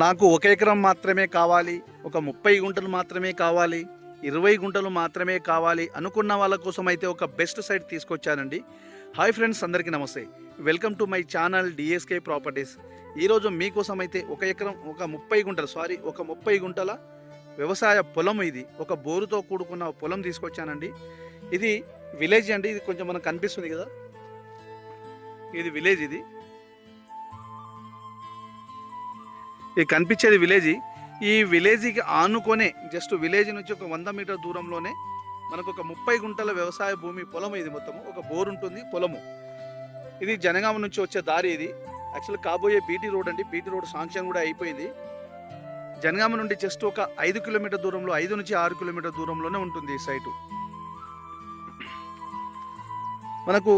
నాకు ఒక ఎకరం మాత్రమే కావాలి ఒక ముప్పై గుంటలు మాత్రమే కావాలి ఇరవై గుంటలు మాత్రమే కావాలి అనుకున్న వాళ్ళ కోసం అయితే ఒక బెస్ట్ సైట్ తీసుకొచ్చానండి. హాయ్ ఫ్రెండ్స్ అందరికీ నమస్తే. Welcome to my channel DSK Properties. ఈరోజు మీకోసం అయితే ఒక ఎకరం ఒక ముప్పై గుంటలు సారీ ఒక ముప్పై గుంటల వ్యవసాయ పొలం ఇది. ఒక బోరుతో కూడుకున్న పొలం తీసుకొచ్చానండి. ఇది విలేజ్ అండి ఇది కొంచెం మనకు కనిపిస్తుంది కదా? ఇది విలేజ్ ఇది. ఇది కనిపించేది విలేజ్. ఈ విలేజ్కి ఆనుకొనే జస్ట్ విలేజ్ నుంచి ఒక వంద మీటర్ దూరంలోనే మనకు ఒక ముప్పై గుంటల వ్యవసాయ భూమి పొలము ఇది మొత్తము. ఒక బోర్ ఉంటుంది పొలము. ఇది జనగామ నుంచి వచ్చే దారి ఇది. యాక్చువల్ కాబోయే బీటీ రోడ్ అండి. బీటీ రోడ్ శాంక్షన్ కూడా అయిపోయింది. జనగామ నుండి జస్ట్ ఒక ఐదు కిలోమీటర్ దూరంలో ఐదు నుంచి ఆరు కిలోమీటర్ దూరంలోనే ఉంటుంది ఈ సైటు మనకు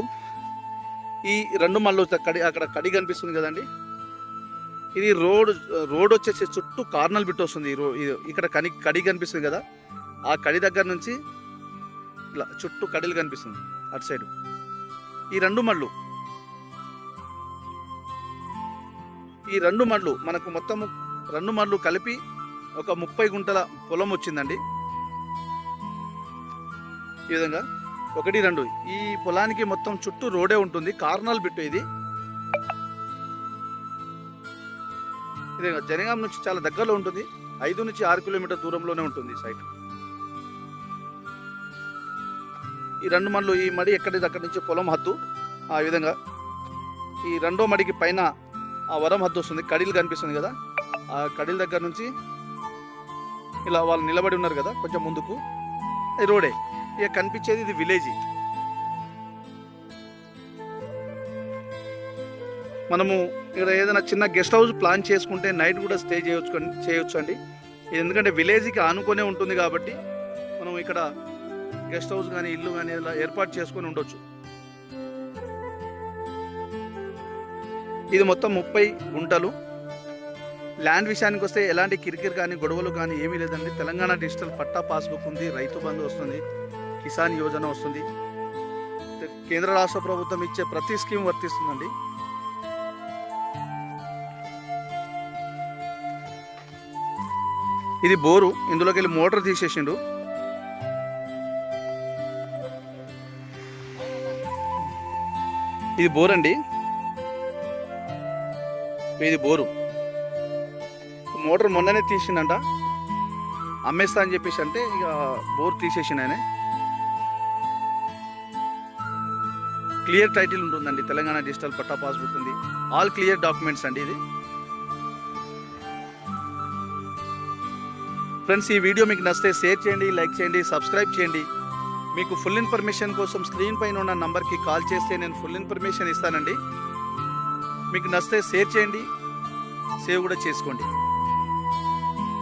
ఈ రెండు మళ్ళీ కడి అక్కడ కడి కనిపిస్తుంది కదండి. ఇది రోడ్ రోడ్ వచ్చేసి చుట్టూ కార్నల్ బిట్ వస్తుంది. ఇక్కడ కని కడి కనిపిస్తుంది కదా? ఆ కడి దగ్గర నుంచి ఇలా చుట్టూ కడిలు కనిపిస్తుంది. అటు సైడ్. ఈ రెండు మళ్ళు ఈ రెండు మళ్ళు మనకు మొత్తం రెండు మళ్ళు కలిపి ఒక ముప్పై గుంటల పొలం వచ్చిందండి. ఈ విధంగా ఒకటి రెండు. ఈ పొలానికి మొత్తం చుట్టూ రోడే ఉంటుంది. కార్నల్ బిట్టు ఇది. ఇది జనగాం నుంచి చాలా దగ్గరలో ఉంటుంది. ఐదు నుంచి ఆరు కిలోమీటర్ దూరంలోనే ఉంటుంది ఈ సైట్ ఈ రెండు మళ్ళు ఈ మడి ఎక్కడిది? అక్కడి నుంచి పొలం హద్దు. ఆ విధంగా. ఈ రెండో మడికి పైన ఆ వరం హద్దు వస్తుంది. కడిలు కనిపిస్తుంది కదా. ఆ కడీల దగ్గర నుంచి ఇలా వాళ్ళు నిలబడి ఉన్నారు కదా కొంచెం ముందుకు. రోడే. ఇక కనిపించేది ఇది విలేజ్ మనము ఇక్కడ ఏదైనా చిన్న గెస్ట్ హౌస్ ప్లాన్ చేసుకుంటే నైట్ కూడా స్టే చేయొచ్చు చేయొచ్చు అండి. ఇది ఎందుకంటే విలేజ్కి ఆనుకొనే ఉంటుంది కాబట్టి మనం ఇక్కడ గెస్ట్ హౌస్ కానీ ఇల్లు కానీ ఇలా ఏర్పాటు చేసుకొని ఉండొచ్చు. ఇది మొత్తం ముప్పై గుంటలు. ల్యాండ్ విషయానికి వస్తే ఎలాంటి కిరికిరి కానీ గొడవలు కానీ ఏమీ లేదండి. తెలంగాణ డిజిటల్ పట్టా పాస్బుక్ ఉంది రైతు బంధు వస్తుంది కిసాన్ యోజన వస్తుంది. కేంద్ర రాష్ట్ర ప్రభుత్వం ఇచ్చే ప్రతి స్కీమ్ వర్తిస్తుందండి. ఇది బోరు ఇందులోకి వెళ్ళి మోటార్ తీసేసిండు. ఇది బోర్ అండి ఇది బోరు. మోటార్ మొన్ననే తీసిండంట. అమ్మేస్తా అని చెప్పేసి అంటే ఇక బోర్ తీసేసిన ఆయన. క్లియర్ టైటిల్ ఉంటుందండి. తెలంగాణ డిజిటల్ పట్టా పాస్బుక్ ఉంది. ఆల్ క్లియర్ డాక్యుమెంట్స్ అండి ఇది. ఫ్రెండ్స్ ఈ వీడియో మీకు నచ్చితే షేర్ చేయండి లైక్ చేయండి సబ్స్క్రైబ్ చేయండి. మీకు ఫుల్ ఇన్ఫర్మేషన్ కోసం స్క్రీన్ పైన ఉన్న నంబర్కి కాల్ చేస్తే నేను ఫుల్ ఇన్ఫర్మేషన్ ఇస్తానండి. మీకు నచ్చితే షేర్ చేయండి సేవ్ కూడా చేసుకోండి.